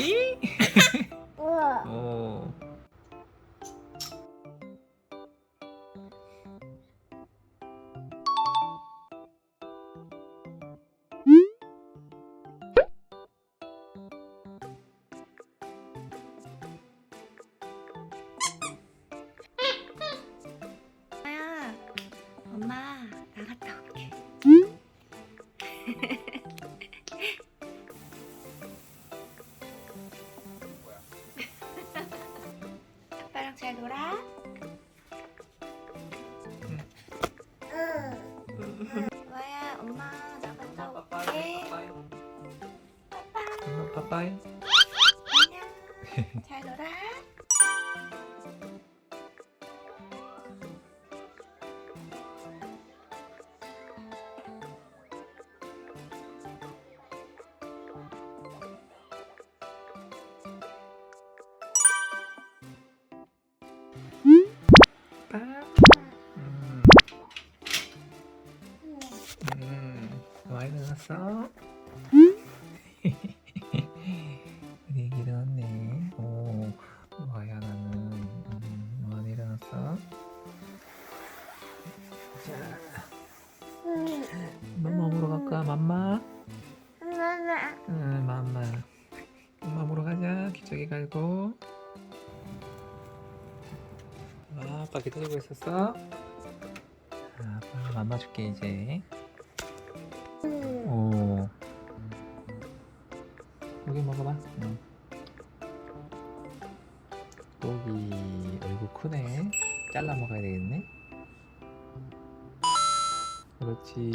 이? 우와. 오. 잘 놀아. 응. 엄마야, 엄마 나 갔다 올게. 엄마 빠빠이. 안녕. 잘 놀아. 많이 일어났어? 우리 애기 일어났네. 오. 뭐야 나는. 음, 많이 일어났어? 자. 맘마 보러 갈까? 맘마? 엄마. 응, 맘마. 엄마 보러 가자. 기저귀 갈고. 아, 아빠 기다리고 있었어? 아, 아빠 맘마 줄게 이제. 응. 오. 고기 먹어봐. 응. 고기 얼굴 크네. 잘라 먹어야 되겠네. 그렇지.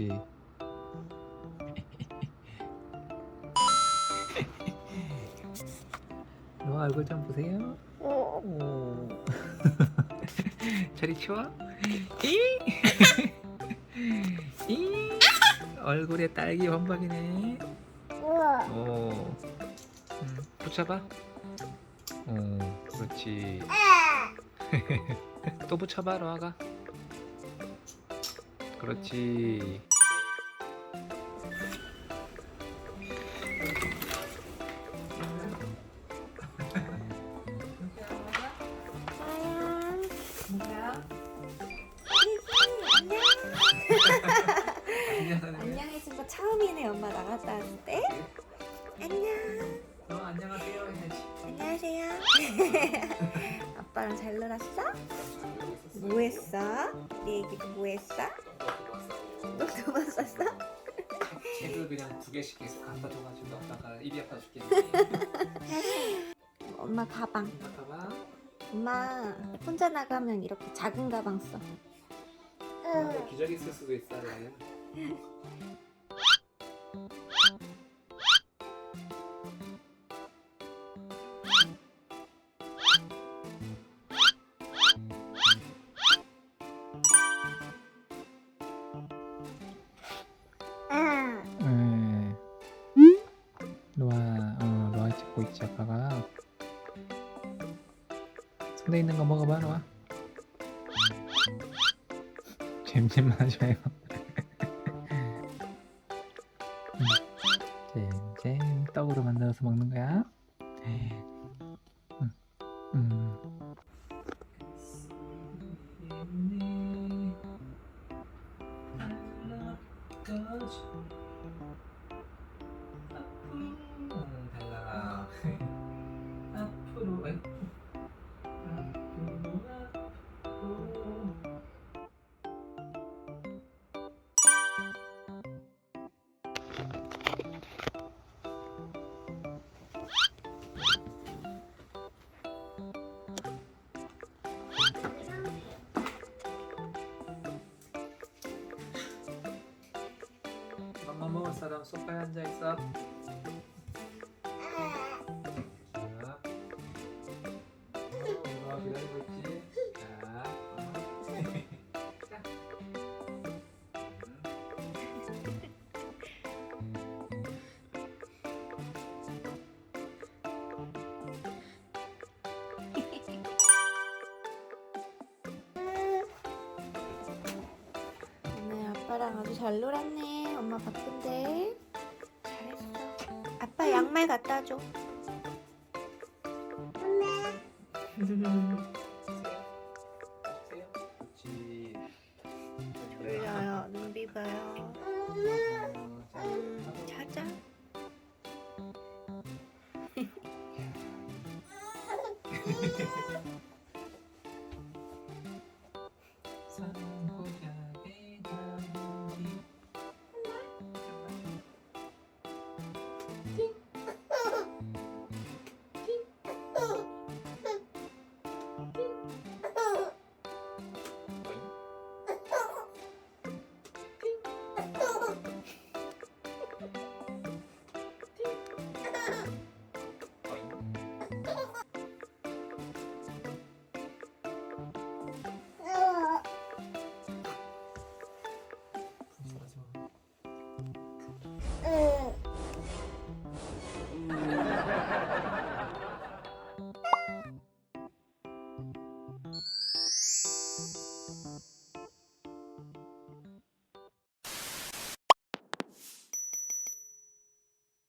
그렇지. 너 얼굴 좀 보세요. 오. 저리 치워. 이. 이. 얼굴에 딸기. 우와. 오. 음, 붙여봐. 오, 그렇지. 또 붙여봐, 로아가. 그렇지. 갔다 때. 안녕. 어, 안녕하세요. 해야지. 안녕하세요. 아빠랑 잘 놀았어? 뭐 했어? 네 애기도 뭐 했어? 너도 뭐 썼어? 책을 그냥 두 개씩 계속 갖다 줘가지고 아빠가 입이 아파 죽겠네. 엄마 가방. 봐봐. 엄마 혼자 나가면 이렇게 작은 가방 써. 응. 기저귀 쓸 수도 있어, 라야. 응. 음. 로아, 어, 로아 찍고 있지 아빠가. 손에 있는 거 먹어봐, 로아. 잼잼만 하지 말고. Osmanlı 엄마 사람 소파에 앉아 있어. 어, 뭐 네, 아빠랑 아주 잘 놀았네. 엄마 바쁜데. 잘했어. 아빠 양말 갖다 줘. 졸려요. 눈 음, 자자.